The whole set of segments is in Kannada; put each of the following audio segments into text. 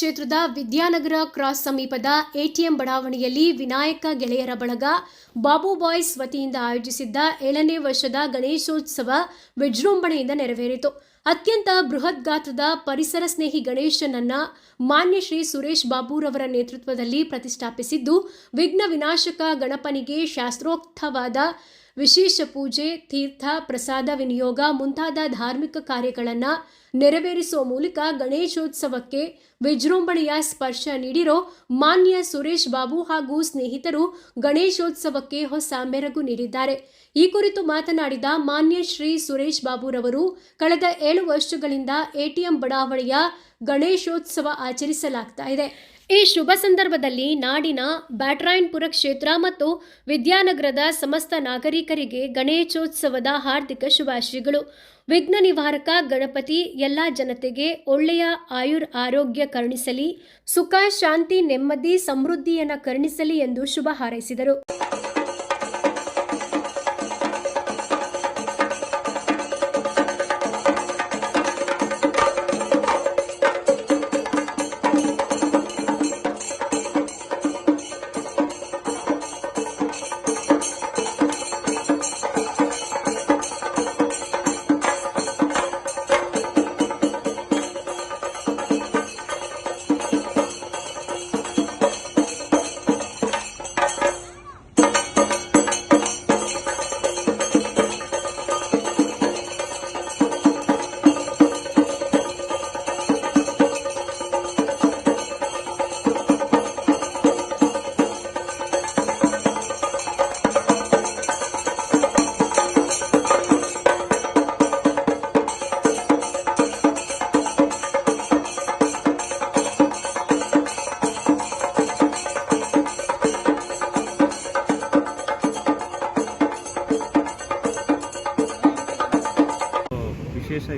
ಕ್ಷೇತ್ರದ ವಿದ್ಯಾನಗರ ಕ್ರಾಸ್ ಸಮೀಪದ ಎಟಿಎಂ ಬಡಾವಣೆಯಲ್ಲಿ ವಿನಾಯಕ ಗೆಳೆಯರ ಬಳಗ ಬಾಬು ಬಾಯ್ಸ್ ವತಿಯಿಂದ ಆಯೋಜಿಸಿದ್ದ ಏಳನೇ ವರ್ಷದ ಗಣೇಶೋತ್ಸವ ವಿಜೃಂಭಣೆಯಿಂದ ನೆರವೇರಿತು. ಅತ್ಯಂತ ಬೃಹತ್ ಗಾತ್ರದ ಪರಿಸರ ಸ್ನೇಹಿ ಗಣೇಶನನ್ನ ಮಾನ್ಯ ಶ್ರೀ ಸುರೇಶ್ ಬಾಬುರವರ ನೇತೃತ್ವದಲ್ಲಿ ಪ್ರತಿಷ್ಠಾಪಿಸಿದ್ದು, ವಿಘ್ನ ವಿನಾಶಕ ಗಣಪನಿಗೆ ಶಾಸ್ತ್ರೋಕ್ತವಾದ ವಿಶೇಷ ಪೂಜೆ, ತೀರ್ಥ, ಪ್ರಸಾದ ವಿನಿಯೋಗ ಮುಂತಾದ ಧಾರ್ಮಿಕ ಕಾರ್ಯಗಳನ್ನು ನೆರವೇರಿಸುವ ಮೂಲಕ ಗಣೇಶೋತ್ಸವಕ್ಕೆ ವಿಜೃಂಭಣೆಯ ಸ್ಪರ್ಶ ನೀಡಿರೋ ಮಾನ್ಯ ಸುರೇಶ್ ಬಾಬು ಹಾಗೂ ಸ್ನೇಹಿತರು ಗಣೇಶೋತ್ಸವಕ್ಕೆ ಹೊಸ ಮೆರಗು ನೀಡಿದ್ದಾರೆ. ಈ ಕುರಿತು ಮಾತನಾಡಿದ ಮಾನ್ಯ ಶ್ರೀ ಸುರೇಶ್ ಬಾಬುರವರು, ಕಳೆದ ಏಳು ವರ್ಷಗಳಿಂದ ಎಟಿಎಂ ಬಡಾವಣೆಯ ಗಣೇಶೋತ್ಸವ ಆಚರಿಸಲಾಗ್ತಾ ಇದೆ. ಈ ಶುಭ ಸಂದರ್ಭದಲ್ಲಿ ನಾಡಿನ ಬ್ಯಾಟ್ರಾಯನ್ಪುರ ಕ್ಷೇತ್ರ ಮತ್ತು ವಿದ್ಯಾನಗರದ ಸಮಸ್ತ ನಾಗರಿಕರಿಗೆ ಗಣೇಶೋತ್ಸವದ ಹಾರ್ದಿಕ ಶುಭಾಶಯಗಳು. ವಿಘ್ನ ನಿವಾರಕ ಗಣಪತಿ ಎಲ್ಲ ಜನತೆಗೆ ಒಳ್ಳೆಯ ಆಯುರ್ ಆರೋಗ್ಯ ಕರುಣಿಸಲಿ, ಸುಖ, ಶಾಂತಿ, ನೆಮ್ಮದಿ, ಸಮೃದ್ಧಿಯನ್ನು ಕರುಣಿಸಲಿ ಎಂದು ಶುಭ ಹಾರೈಸಿದರು.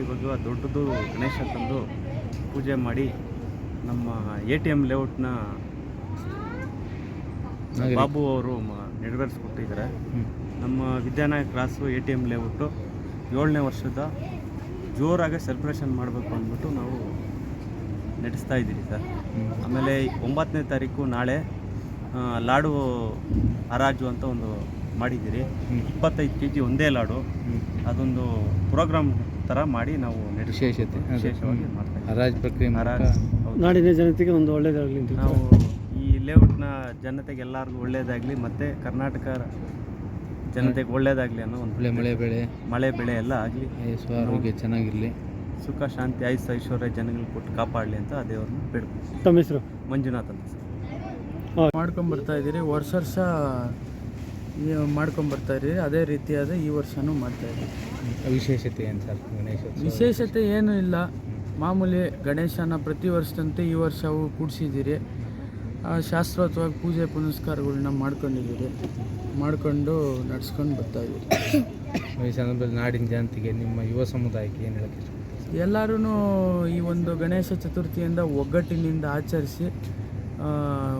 ಇವಾಗ ದೊಡ್ಡದು ಗಣೇಶ ತಂದು ಪೂಜೆ ಮಾಡಿ ನಮ್ಮ ಎ ಟಿ ಎಂ ಲೇಔಟ್ನ ಬಾಬು ಅವರು ನೆರವೇರಿಸ್ಕೊಟ್ಟಿದ್ದಾರೆ. ನಮ್ಮ Vidyanayaka cross A T M layout ಏಳನೇ ವರ್ಷದ ಜೋರಾಗಿ ಸೆಲೆಬ್ರೇಷನ್ ಮಾಡಬೇಕು ಅಂದ್ಬಿಟ್ಟು ನಾವು ನಡೆಸ್ತಾ ಇದ್ದೀವಿ ಸರ್. ಆಮೇಲೆ ಒಂಬತ್ತನೇ ತಾರೀಕು ನಾಳೆ ಲಾಡು ಹರಾಜು ಅಂತ ಒಂದು ಮಾಡಿದ್ದೀರಿ. ಇಪ್ಪತ್ತೈದು ಕೆ ಜಿ ಒಂದೇ ಲಾಡು. ಅದೊಂದು ಪ್ರೋಗ್ರಾಮ್ ಥರ ಮಾಡಿ ನಾವು ವಿಶೇಷತೆ. ವಿಶೇಷವಾಗಿ ಹರಾಜ್ ಪ್ರಕ್ರಿಯೆ ನಾಡಿನ ಜನತೆಗೆ ಒಂದು ಒಳ್ಳೆಯದಾಗಲಿ ನಾವು ಈ ಲೇಔಟ್ನ ಜನತೆಗೆ ಎಲ್ಲರಿಗೂ ಒಳ್ಳೇದಾಗಲಿ ಮತ್ತು ಕರ್ನಾಟಕ ಜನತೆಗೆ ಒಳ್ಳೇದಾಗಲಿ ಅನ್ನೋ ಒಂದು ಒಳ್ಳೆ ಮಳೆ ಬೆಳೆ. ಮಳೆ ಬೆಳೆ ಎಲ್ಲ ಆಗಲಿ. ಆರೋಗ್ಯ ಚೆನ್ನಾಗಿರಲಿ. ಸುಖ ಶಾಂತಿ ಆಯುಸ್ ಐಶ್ವರ್ಯ ಜನಗಳು ಕೊಟ್ಟು ಕಾಪಾಡಲಿ ಅಂತ ಆ ದೇವ್ರನ್ನ ಬೇಡ್ಕೊಂಡು ತಮ್ಮ ಹೆಸರು? ಮಂಜುನಾಥ್ ಅಂತ ಮಾಡ್ಕೊಂಡು ಮಾಡ್ಕೊಂಬರ್ತಾ ಇದ್ದೀರಿ. ವರ್ಷ ವರ್ಷ ಈ- ಮಾಡ್ಕೊಂಬರ್ತಾ ಇದ್ದೀರಿ. ಅದೇ ರೀತಿಯಾದ ಈ ವರ್ಷನೂ ಮಾಡ್ತಾ ಇದ್ದೀರಿ. ವಿಶೇಷತೆ ಏನು ಸರ್? ಗಣೇಶ ವಿಶೇಷತೆ ಏನೂ ಇಲ್ಲ. ಮಾಮೂಲಿ ಗಣೇಶನ ಪ್ರತಿ ವರ್ಷದಂತೆ ಈ ವರ್ಷವೂ ಕೂಡಿಸಿದ್ದೀರಿ. ಶಾಸ್ತ್ರೋತ್ವಾಗಿ ಪೂಜೆ ಪುನಸ್ಕಾರಗಳನ್ನ ಮಾಡ್ಕೊಂಡಿದ್ದೀರಿ. ಮಾಡ್ಕೊಂಡು ನಡ್ಸ್ಕೊಂಡು ಬರ್ತಾ ಇದ್ದೀರಿ. ಈ ಸಂದರ್ಭದಲ್ಲಿ ನಾಡಿನ ಜಯಂತಿಗೆ ನಿಮ್ಮ ಯುವ ಸಮುದಾಯಕ್ಕೆ ಏನು ಹೇಳಕ್ಕೆ? ಎಲ್ಲರೂ ಈ ಒಂದು ಗಣೇಶ ಚತುರ್ಥಿಯಿಂದ ಒಗ್ಗಟ್ಟಿನಿಂದ ಆಚರಿಸಿ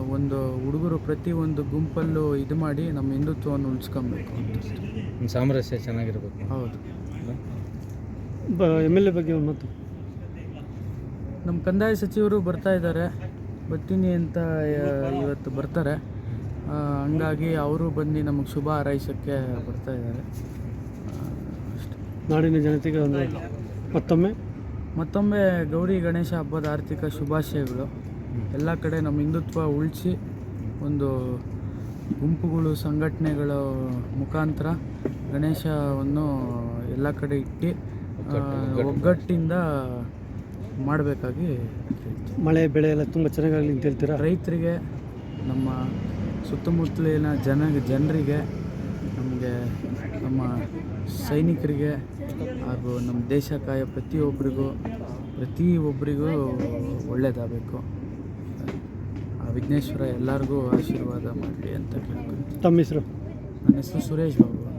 ಒಂದು ಹುಡುಗರು ಪ್ರತಿ ಒಂದು ಗುಂಪಲ್ಲೂ ಇದು ಮಾಡಿ ನಮ್ಮ ಹಿಂದುತ್ವವನ್ನು ಉಳಿಸ್ಕೊಬೇಕು ಅಂತ. ಅಷ್ಟೇ. ಸಾಮರಸ್ಯ ಚೆನ್ನಾಗಿರ್ಬೇಕು. ಹೌದು. ಎಂ ಎಲ್ ಎ ಬಗ್ಗೆ ಒಂದು ಮಾತು. ನಮ್ಮ ಕಂದಾಯ ಸಚಿವರು ಬರ್ತಾ ಇದ್ದಾರೆ. ಬರ್ತೀನಿ ಅಂತ ಇವತ್ತು ಬರ್ತಾರೆ. ಆ, ಹಂಗಾಗಿ ಅವರು ಬಂದು ನಮಗೆ ಶುಭ ಹಾರೈಸೋಕ್ಕೆ ಬರ್ತಾ ಇದ್ದಾರೆ. ಅಷ್ಟೇ ನಾಡಿನ ಜನತೆಗೆ ಒಂದು ಮತ್ತೊಮ್ಮೆ. ಮತ್ತೊಮ್ಮೆ ಗೌರಿ ಗಣೇಶ ಹಬ್ಬದ ಆರ್ಥಿಕ ಶುಭಾಶಯಗಳು. ಎಲ್ಲ ಕಡೆ ನಮ್ಮ ಹಿಂದುತ್ವ ಉಳಿಸಿ ಒಂದು ಗುಂಪುಗಳು ಸಂಘಟನೆಗಳ ಮುಖಾಂತರ ಗಣೇಶವನ್ನು ಎಲ್ಲ ಕಡೆ ಇಟ್ಟು ಒಗ್ಗಟ್ಟಿಂದ ಮಾಡಬೇಕಾಗಿ ಮಳೆ ಬೆಳೆ ಎಲ್ಲ ತುಂಬ ಚೆನ್ನಾಗಾಗಲಿ ಅಂತ ಹೇಳ್ತೀರಾ? ರೈತರಿಗೆ ನಮ್ಮ ಸುತ್ತಮುತ್ತಲಿನ ಜನ ಜನರಿಗೆ ನಮಗೆ ನಮ್ಮ ಸೈನಿಕರಿಗೆ ಹಾಗೂ ನಮ್ಮ ದೇಶ ಕಾಯೋ ಪ್ರತಿಯೊಬ್ಬರಿಗೂ ಪ್ರತಿಯೊಬ್ಬರಿಗೂ ಒಳ್ಳೆಯದಾಗಬೇಕು ಆ ವಿಘ್ನೇಶ್ವರ ಎಲ್ಲರಿಗೂ ಆಶೀರ್ವಾದ ಮಾಡಲಿ ಅಂತ ಕೇಳ್ತೀನಿ ತಮ್ಮ ಹೆಸರು? ನನ್ನ ಹೆಸರು ಸುರೇಶ್ ಬಾಬು.